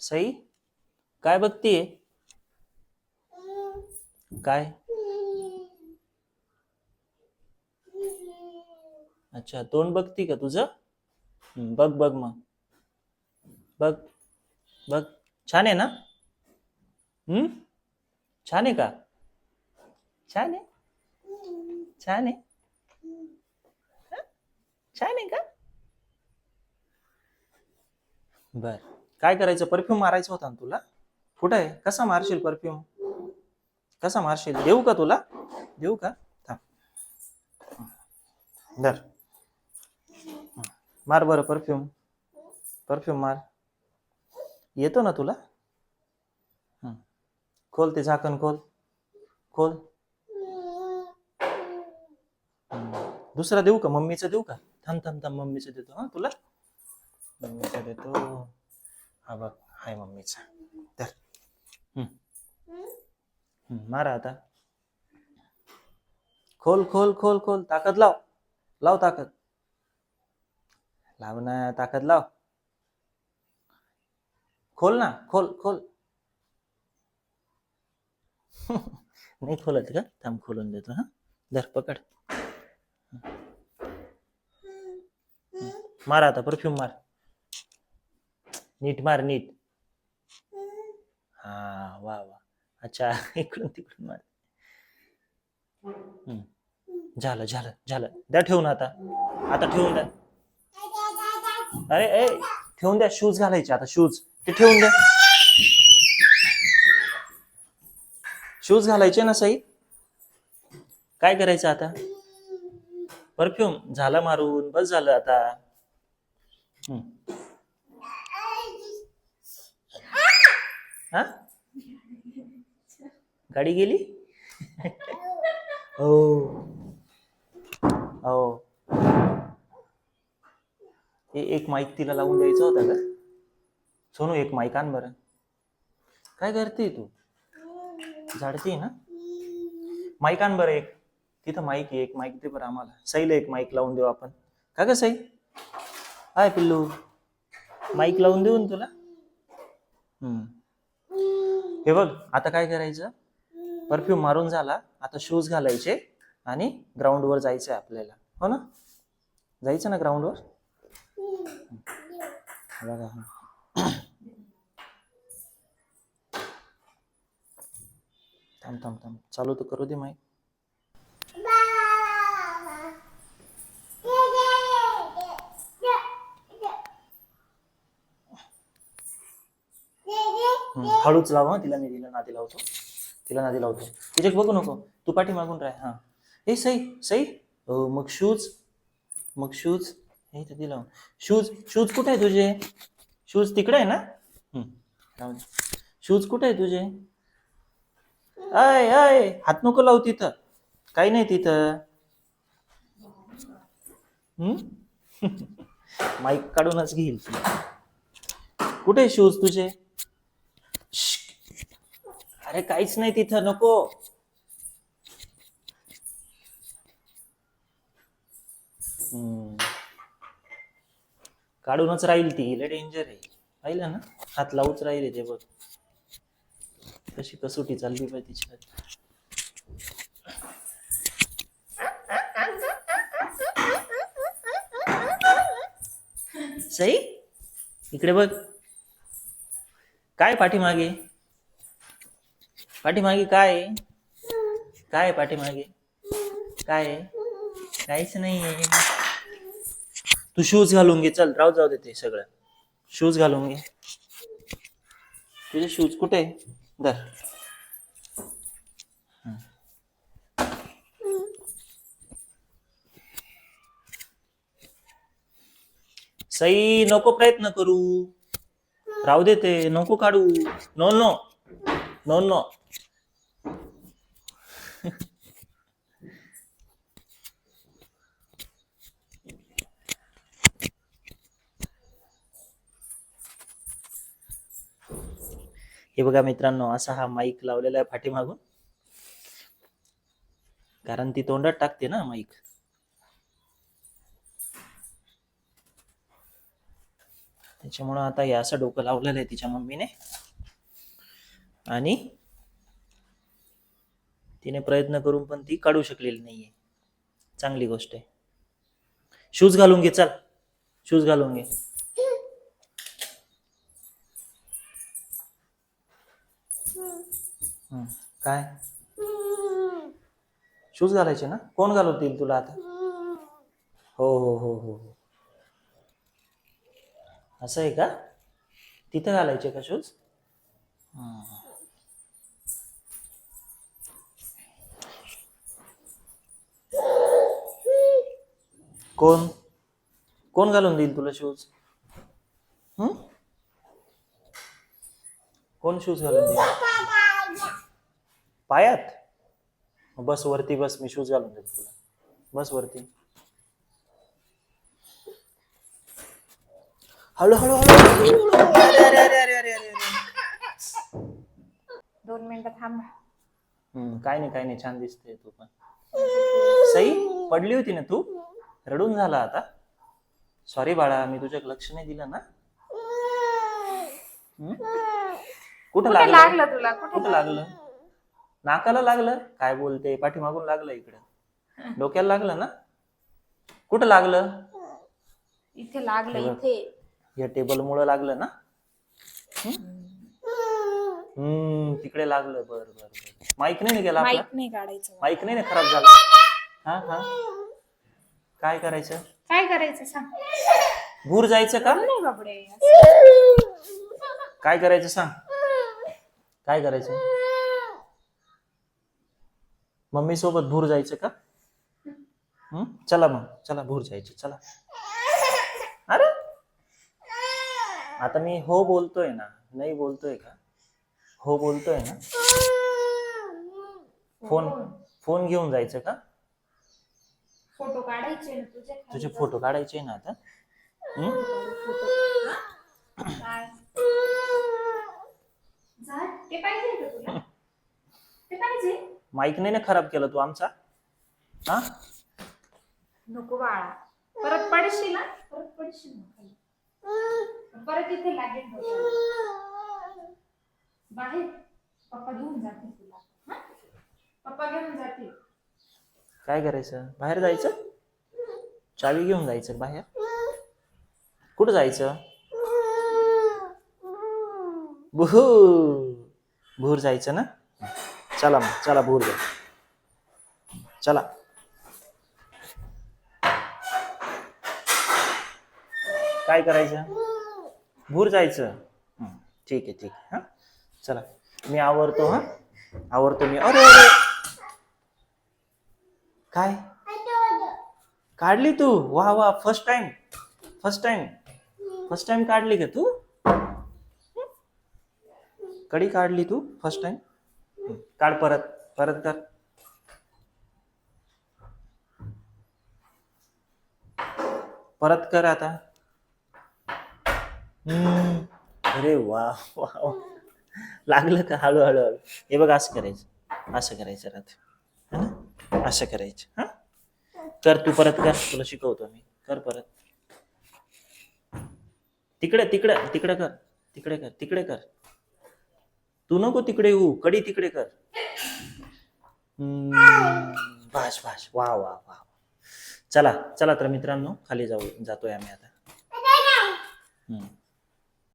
सई काय बघतीये काय? अच्छा तोंड बघती का तुझं? बघ बघ मग. बघ बघ. छान आहे ना? हम्म? छान आहे का? छान आहे? छान आहे? छान आहे का? बर. काय करायचं? परफ्यूम मारायचा होता ना तुला? कुठं आहे? कसा मारशील परफ्यूम कसा मारशील? देऊ का तुला? देऊ का? थांब. धर. मार बरं परफ्यूम परफ्यूम मार. येतो ना तुला? खोल ते झाकण खोल. खोल. दुसरा देऊ का? मम्मीचं देऊ का? थांब थांब थांब. मम्मीचं देतो हा तुला. मम्मीचं देतो. हा बघ हाय मम्मीचा. हं. हं, मारा आता. खोल खोल खोल खोल. ताकद लाव. लाव ताकद. लाव ना ताकद लाव. खोल ना खोल खोल. नाही खोलत का? थांब खोलून देतो हा. धर पकड. मार आता परफ्यूम मार. नीट मार नीट. हा वा वा. अच्छा इकडून तिकडून मार. हम्म. झालं झालं झालं. द्या ठेवून आता. आता ठेवून द्या. अरे ए ठेवून द्या. शूज घालायचे आता शूज. ते ठेवून द्या. शूज घालायचे ना सई? काय करायचं आता? परफ्यूम. झाला मारून. बस झालं आता. हा? गाडी गेली? हो. हो. एक माईक तिला लावून द्यायचा होता का? सोनू एक माईक आण बरं. काय करते तू? झाडते ना? माईक आण बरं एक. तिथं माईक आहे एक माईक दे बरं आम्हाला. सईला एक माईक लावून देऊ आपण. का ग सई हाय पिल्लू. माईक लावून देऊ ना तुला? हम्म. हे बघ आता काय करायचं? परफ्यूम मारून झाला आता शूज घालायचे आणि ग्राउंडवर जायचं आहे आपल्याला. हो ना? जायचं ना ग्राउंडवर बघा. थांब थांब थांब. चालू तर करू दे माहीत हळूच लाव हा. तिला मी तिला नादी लावतो. तिला नादी लावतो. तुझ्या बघू नको. तू पाठी मागून राह हा. ए सई सई. मग शूज मग शूज. हे तर दिला शूज शूज कुठे आहे तुझे? शूज तिकडे आहे ना? शूज कुठे आहे तुझे? अय अय हात नको लावू तिथं. काही नाही तिथं. माईक काढूनच घेईल. कुठे आहे शूज तुझे? अरे काहीच नाही तिथं नको. हम्म. काढूनच राहील ती लय डेंजर आहे. पाहिलं ना? हात लावूच राहील ते बघ. कशी कसोटी चालली पाहिजे तिच्या सई इकडे बघ. काय पाठीमागे? पाठीमागे काय आहे? काय आहे पाठीमागे? काय आहे? काहीच नाहीये तू शूज घालून घे. चल राहू जाऊ दे ते सगळं. शूज घालून घे. तुझे शूज कुठे आहे? धर. हं. सई नको प्रयत्न करू. राहू दे ते. नको काढू. नो नो नो नो हे बघा मित्रांनो असा हा माईक लावलेला आहे पाठीमागून. कारण ती तोंडात टाकते ना माईक त्याच्यामुळं आता हे असं डोकं लावलेलं आहे तिच्या मम्मीने. आणि तिने प्रयत्न करून पण ती काढू शकलेली नाही आहे चांगली गोष्ट आहे. शूज घालून घे चल. शूज घालून घे. काय? शूज घालायचे ना? कोण घालवतील तुला आता? हो हो हो हो. हो असं आहे का? तिथं घालायचे का शूज? कोण? कोण घालून देईल तुला शूज कोण शूज घालून देईल? पायात? बस वरती बस मी शूज घालून देतो तुला. बस वरती. हळू हळू हळू अरे, अरे, अरे, अरे, अरे, अरे, अरे. दोन मिनिटं थांबा. हम्म, काय नाही काय नाही छान दिसते तू पण. सई पडली होती ना तू? रडून झाला आता. सॉरी बाळा मी तुझ्या लक्ष नाही दिलं ना? कुठं लागलं? लागलं तुला? कुठे कुठं लागलं? नाकाला लागलं? काय बोलते? पाठीमागून लागलं इकडं. डोक्याला लागलं ना? कुठं लागलं? इथे लागलं. इथे. या टेबल मुळे लागलं ना? हम्म? तिकडे लागलं. बर बर बर. माईक नाही ना गेला आपला? माईक नाही काढायचं. माईक नाही ना? खराब झाला. हा हा. काय करायचं? काय करायचं सांग. भूर जायचं का? नाही बाबडे. काय करायचं सांग. काय करायचं? मम्मी सोबत भूर जायचं का? हम्म? चला मग चला भूर जायचं चला. अरे! आता मी हो बोलतोय ना नाही बोलतोय का? हो बोलतोय ना? फोन फोन घेऊन जायचं का? फोटो काढायचे ना तुझे तुझे फोटो काढायचे ना आता? ते पाहिजे का तुला? ते पाहिजे. माईक नाही ना खराब केला तू आमचा? हा? नको बाळा. परत पडशील ना परत पडशील ना खाली. परत इथे लागेल डोक्याला. बाहेर. पप्पा घेऊन जातील तुला हा? पप्पा घेऊन जातील काय करायचं? बाहेर जायचं? चावी घेऊन जायचं बाहेर? कुठं जायचं? भू भूर जायचं ना? चला मग चला भूर जा चला. काय करायचं? भूर जायचं. ठीक आहे ठीक आहे हा. चला. मी आवरतो हा. आवरतो मी. अरे अरे! काय? काढली तू? वा वा first time first time first time काढली का तू? कडी काढली तू? फर्स्ट टाइम काढ परत. परत कर. परत कर आता. हम्म. अरे वा वा. लागलं का? हळू हळू. हळू हे बघ असं करायचं. असं करायचं राहत ना असं करायचं हा? कर तू परत कर. तुला शिकवतो मी. कर परत. तिकडे तिकडे तिकडे कर. तिकडे कर तिकडे कर. तू नको तिकडे येऊ. कडी तिकडे कर. भाष भाष वा वा वा. चला चला तर मित्रांनो खाली जाऊ जातोय आम्ही आता. हम्म.